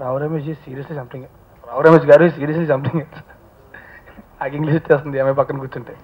Rao Ramesh seriously something Rao Ramesh garu seriously something నాకు English వచ్చేస్తుంది ఆమె పక్కన కూర్చుంటే.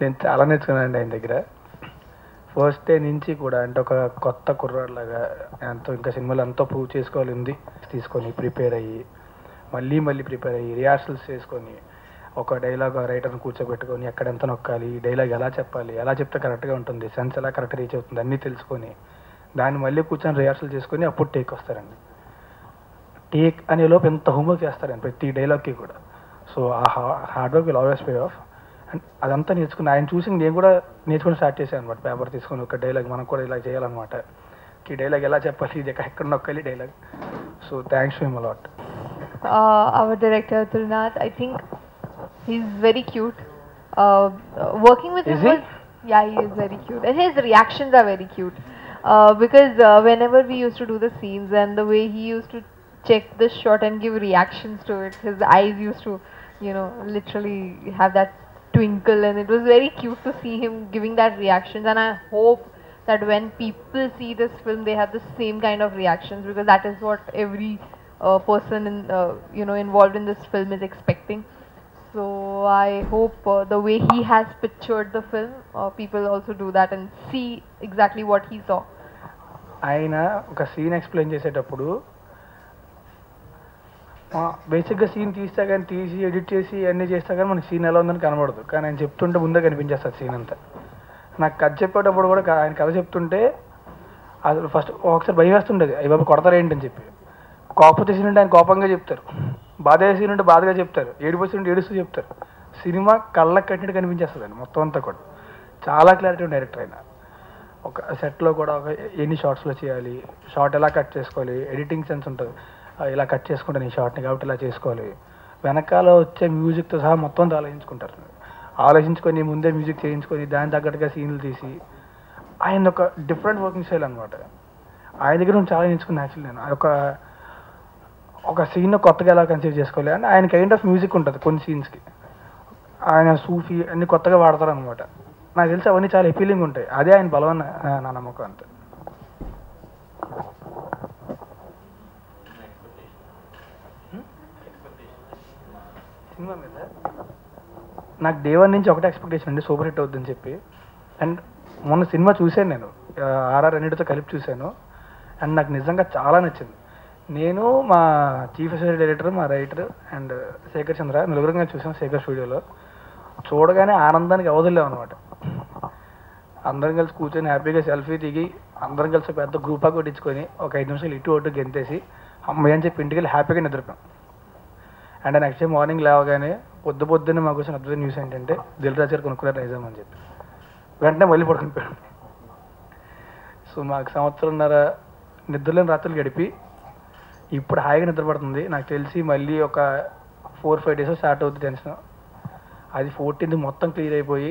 నేను చాలా నేర్చుకున్నానండి ఆయన దగ్గర. ఫస్ట్ డే నుంచి కూడా అంటే ఒక కొత్త కుర్రాడిలాగా ఎంతో ఇంకా సినిమాలు ఎంతో ప్రూవ్ చేసుకోవాలి ఉంది. తీసుకొని ప్రిపేర్ అయ్యి మళ్ళీ మళ్ళీ ప్రిపేర్ అయ్యి రిహార్సల్స్ చేసుకొని ఒక డైలాగ్ రైటర్ని కూర్చోబెట్టుకొని ఎక్కడ ఎంత నొక్కాలి ఈ డైలాగ్ ఎలా చెప్పాలి ఎలా చెప్తే కరెక్ట్గా ఉంటుంది సెన్స్ ఎలా కరెక్ట్ రీచ్ అవుతుంది అన్నీ తెలుసుకొని దాన్ని మళ్ళీ కూర్చొని రిహార్సల్ చేసుకొని అప్పుడు టేక్ వస్తారండి. టేక్ అనే లోపు ఎంత హోంవర్క్ చేస్తారండి ప్రతి డైలాగ్కి కూడా. సో ఆ hard work will always pay off and అదంతా నేర్చుకుని ఆయన చూసి నేను కూడా నేర్చుకుని స్టార్ట్ చేశాను అనమాట పేపర్ తీసుకొని ఒక డైలాగ్ మనం కూడా ఇలా చేయాలన్నమాట. ఈ డైలాగ్ ఎలా చెప్పాలి? ఇది ఎక్కడ నొక్కాలి dialogue so thanks him a lot uh, our director Trinath. I think he's very cute. Uh, uh, working with Is him he? was yeah, he is very Uh, because uh, whenever we used to do the scenes and the way he used to check the shot and give reactions to it, his eyes used to, you know, literally have that twinkle, and it was very cute to see him giving that reactions. And I hope that when people see this film, they have the same kind of reactions because that is what every uh, person in, uh, you know involved in this film is expecting. So I hope uh, the way he has pictured the film, uh, people also do that and see exactly what he saw. ఆయన ఒక scene explain చేసేటప్పుడు బేసిక్గా scene తీస్తే కానీ తీసి edit చేసి అన్నీ చేస్తే కానీ మనకి సీన్ ఎలా ఉందని కనబడదు. కానీ ఆయన చెప్తుంటే ముందే కనిపించేస్తుంది సీన్ అంతా. నాకు కథ చెప్పేటప్పుడు కూడా ఆయన కథ చెప్తుంటే అసలు ఫస్ట్ ఒకసారి భయం వేస్తుండేది అయ్యి బాబు కొడతారేంటని చెప్పి. కోపతే సీన్ ఉంటే ఆయన కోపంగా చెప్తారు. బాధ సీన్ ఉంటే బాధగా చెప్తారు. ఏడుపు ఉంటే ఏడుస్తూ చెప్తారు. సినిమా కళ్ళకి కట్టినట్టు కనిపించేస్తుంది అండి మొత్తం అంతా కూడా. చాలా క్లారిటీ డైరెక్టర్ ఆయన. ఒక సెట్లో కూడా ఒక ఎన్ని షార్ట్స్లో చేయాలి? షార్ట్ ఎలా కట్ చేసుకోవాలి? ఎడిటింగ్ సెన్స్ ఉంటుంది. ఇలా కట్ చేసుకుంటాను ఈ షార్ట్ని కాబట్టి ఇలా చేసుకోవాలి. వెనకాల వచ్చే మ్యూజిక్తో సహా మొత్తం అంతా ఆలోచించుకుంటారు. ఆలోచించుకొని ముందే మ్యూజిక్ చేయించుకొని దాని తగ్గట్టుగా సీన్లు తీసి ఆయన ఒక డిఫరెంట్ వర్కింగ్ స్టైల్ అనమాట ఆయన దగ్గర నుంచి చాలా నేర్చుకుని యాక్చువల్లీ నేను. ఒక ఒక సీన్ కొత్తగా ఎలా కన్సీవ్ చేసుకోవాలి అని ఆయన కైండ్ ఆఫ్ మ్యూజిక్ ఉంటుంది కొన్ని సీన్స్కి. ఆయన సూఫీ అన్ని కొత్తగా వాడతారు అనమాట నాకు తెలిసి అవన్నీ చాలా అపీలింగ్ ఉంటాయి. అదే ఆయన బలం అని నా- నా నమ్మకం అంతే. సినిమా మీద? నాకు డే వన్ నుంచి ఒకటే ఎక్స్పెక్టేషన్ అండి సూపర్ హిట్ అవుద్దని చెప్పి. అండ్ మొన్న సినిమా చూశాను నేను ఆర్ఆర్ అన్నిటితో కలిపి చూశాను. అండ్ నాకు నిజంగా చాలా నచ్చింది. నేను మా చీఫ్ అసిస్టెంట్ డైరెక్టర్ మా రైటర్ అండ్ శేఖర్ చంద్ర నలుగురంగా చూసాం శేఖర్ స్టూడియోలో చూడగానే ఆనందానికి అవధులేవు అనమాట అందరం కలిసి కూర్చొని హ్యాపీగా సెల్ఫీ దిగి అందరం కలిసి పెద్ద గ్రూపా కొట్టించుకొని ఒక ఐదు నిమిషాలు ఇటు అటు గెంతేసి అమ్మాయి అని చెప్పి ఇంటికి వెళ్ళి హ్యాపీగా నిద్రపోయాం. అండ్ నెక్స్ట్ డే మార్నింగ్ లేవగానే పొద్దు పొద్దున్న మాకు వచ్చిన అద్భుత న్యూస్ ఏంటంటే దిల్ రాజు గారు కొనుక్కున్నారు నైజాం అని చెప్పి. వెంటనే మళ్ళీ పడుకునిపోయాడు సో మాకు సంవత్సరంన్నర నిద్రలేని రాత్రులు గడిపి ఇప్పుడు హాయిగా నిద్రపడుతుంది నాకు తెలిసి మళ్ళీ ఒక ఫోర్ ఫైవ్ డేస్ స్టార్ట్ అవుతుంది టెన్షన్ అది ఫోర్టీన్త్ మొత్తం క్లియర్ అయిపోయి